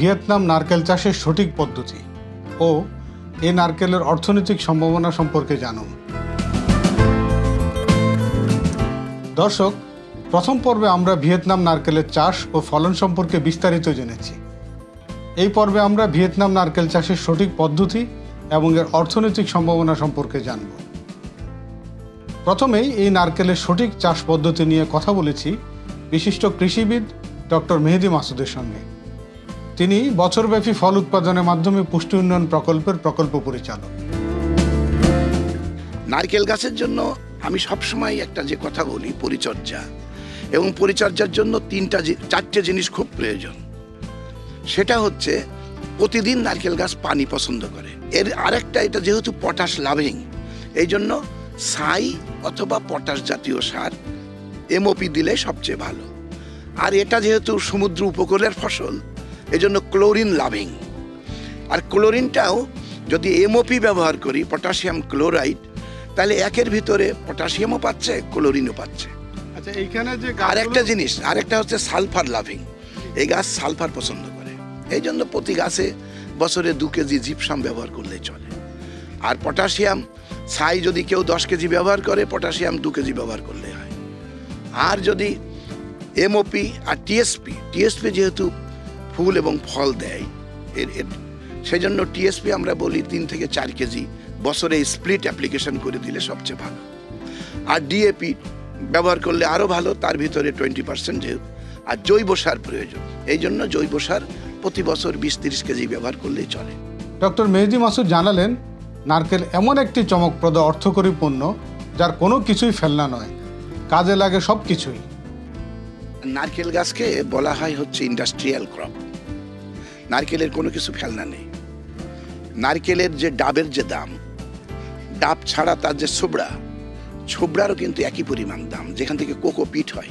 Vietnam নারকেল চাষের সঠিক পদ্ধতি ও এ নারকেলের অর্থনৈতিক সম্ভাবনা সম্পর্কে জানুন। দর্শক, প্রথম পর্বে আমরা ভিয়েতনাম নারকেলের চাষ ও ফলন সম্পর্কে বিস্তারিত জেনেছি। এই পর্বে আমরা ভিয়েতনাম নারকেল চাষের সঠিক পদ্ধতি এবং এর অর্থনৈতিক সম্ভাবনা সম্পর্কে জানব। প্রথমেই এই নারকেলের সঠিক চাষ পদ্ধতি নিয়ে কথা বলেছি বিশিষ্ট কৃষিবিদ ডক্টর মেহেদি মাসুদের সঙ্গে। তিনি বছরব্যাপী ফল উৎপাদনের মাধ্যমে পুষ্টি উন্নয়ন প্রকল্পের প্রকল্প পরিচালক। নারকেল গাছের জন্য আমি সবসময় একটা যে কথা বলি, পরিচর্যা। এবং পরিচর্যার জন্য তিনটা চারটে জিনিস খুব প্রয়োজন। সেটা হচ্ছে, প্রতিদিন নারকেল গাছ পানি পছন্দ করে। এর আরেকটা, এটা যেহেতু পটাশ লাভিং এই জন্য ছাই অথবা পটাশ জাতীয় সার এমওপি দিলে সবচেয়ে ভালো। আর এটা যেহেতু সমুদ্র উপকূলের ফসল এই জন্য ক্লোরিন লাভিং। আর ক্লোরিনটাও যদি এমওপি ব্যবহার করি পটাশিয়াম ক্লোরাইড তাহলে একের ভিতরে পটাশিয়ামও পাচ্ছে ক্লোরিনও পাচ্ছে। আচ্ছা এইখানে যে আর একটা জিনিস আরেকটা হচ্ছে সালফার লাভিং। এই গাছ সালফার পছন্দ করে। এই জন্য প্রতি গাছে বছরে দু কেজি জিপসাম ব্যবহার করলেই চলে। আর পটাশিয়াম ছাই যদি কেউ দশ কেজি ব্যবহার করে পটাশিয়াম দু কেজি ব্যবহার করলে হয়। আর যদি এমওপি আর টিএসপি টিএসপি যেহেতু ফুল এবং ফল দেয় এর সেই জন্য টিএসপি আমরা বলি তিন থেকে চার কেজি বছরে স্প্লিট অ্যাপ্লিকেশন করে দিলে সবচেয়ে ভালো। আর ডিএপি ব্যবহার করলে আরও ভালো, তার ভিতরে টোয়েন্টি পার্সেন্ট যেহেতু আর জৈব সার প্রয়োজন। এই জন্য জৈব সার প্রতি বছর বিশ তিরিশ কেজি ব্যবহার করলেই চলে। ডক্টর মেহেদি মাসুদ জানালেন, নারকেল এমন একটি চমকপ্রদ অর্থকরী পণ্য যার কোনো কিছুই ফেলনা নয়। কাজে লাগে সব কিছুই নারকেল গাছকে বলা হয় হচ্ছে ইন্ডাস্ট্রিয়াল ক্রপ নারকেলের কোনো কিছু ফেলনা নেই। নারকেলের যে ডাবের যে দাম, ডাব ছাড়া তার যে ছোবড়া, ছোবড়ারও কিন্তু একই পরিমাণ দাম, যেখান থেকে কোকোপিট হয়।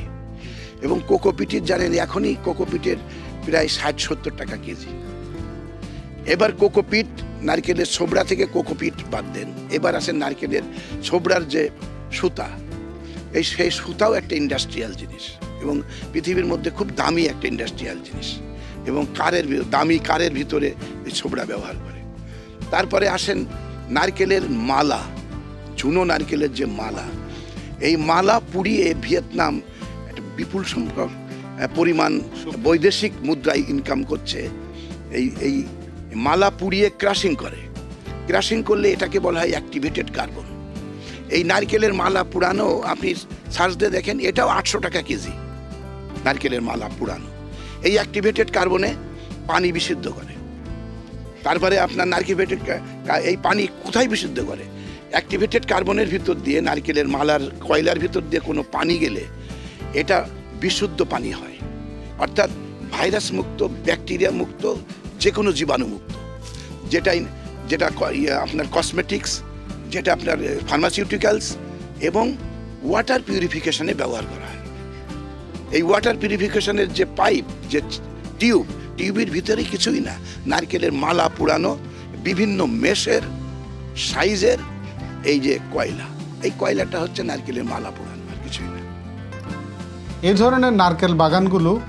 এবং কোকোপিটের জানেন এখনই কোকোপিটের প্রায় ষাট সত্তর টাকা কেজি। এবার কোকোপিট নারকেলের ছোবড়া থেকে কোকোপিট বাদ দেন। এবার আছে নারকেলের ছোবড়ার যে সুতা। এই সেই সুতাও একটা ইন্ডাস্ট্রিয়াল জিনিস। এবং পৃথিবীর মধ্যে খুব দামি একটা ইন্ডাস্ট্রিয়াল জিনিস এবং কারের দামি কারের ভিতরে এই ছোবড়া ব্যবহার করে। তারপরে আসেন নারকেলের মালা চুনো নারকেলের যে মালা। এই মালা পুড়িয়ে ভিয়েতনাম একটা বিপুল সংখ্যক পরিমাণ বৈদেশিক মুদ্রায় ইনকাম করছে। এই এই মালা পুড়িয়ে ক্রাশিং করে। ক্রাশিং করলে এটাকে বলা হয় অ্যাক্টিভেটেড কার্বন এই নারকেলের মালা পুরানো আপনি সার্চ দিয়ে দেখেন, এটাও আটশো টাকা কেজি। নারকেলের মালা পুরানো। এই অ্যাক্টিভেটেড কার্বনে পানি বিশুদ্ধ করে। তারপরে আপনার নারকেলেটেড এই পানি কোথায় বিশুদ্ধ করে? অ্যাক্টিভেটেড কার্বনের ভিতর দিয়ে নারকেলের মালার কয়লার ভিতর দিয়ে কোনো পানি গেলে এটা বিশুদ্ধ পানি হয়। অর্থাৎ ভাইরাস মুক্ত, ব্যাকটেরিয়া মুক্ত যে কোনো জীবাণু মুক্ত। যেটাই, যেটা ইয়ে আপনার কসমেটিক্স যেটা আপনার ফার্মাসিউটিক্যালস এবং ওয়াটার পিউরিফিকেশানে ব্যবহার করা হয়। এই ওয়াটার পিউরিফিকেশনের যে পাইপ যে টিউব টিউবের ভিতরে কিছুই না। নারকেলের মালা পুরানো বিভিন্ন মেশের সাইজের এই যে কয়লা। এই কয়লাটা হচ্ছে নারকেলের মালা পুরানো আর কিছুই না। এ ধরনের নারকেল বাগানগুলো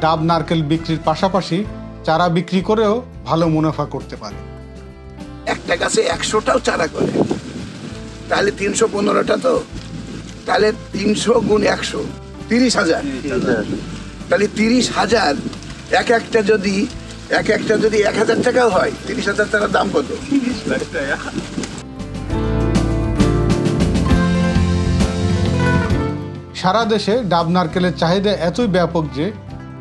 ডাব নারকেল বিক্রির পাশাপাশি চারা বিক্রি করেও ভালো মুনাফা করতে পারে। একটা গাছে একশোটাও চারা করে। তাহলে তিনশো পনেরোটা তো? তাহলে তিনশো গুণ একশো। তিরিশ হাজার। তাহলে তিরিশ হাজার, এক একটা যদি, এক একটা যদি এক হাজার টাকাও হয়, তিরিশ হাজার টাকার দাম কত? সারা দেশে ডাব নারকেলের চাহিদা এতই ব্যাপক যে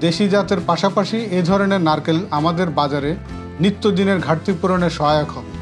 দেশি জাতের পাশাপাশি এ ধরনের নারকেল আমাদের বাজারে নিত্যদিনের ঘাটতি পূরণে সহায়ক হবে।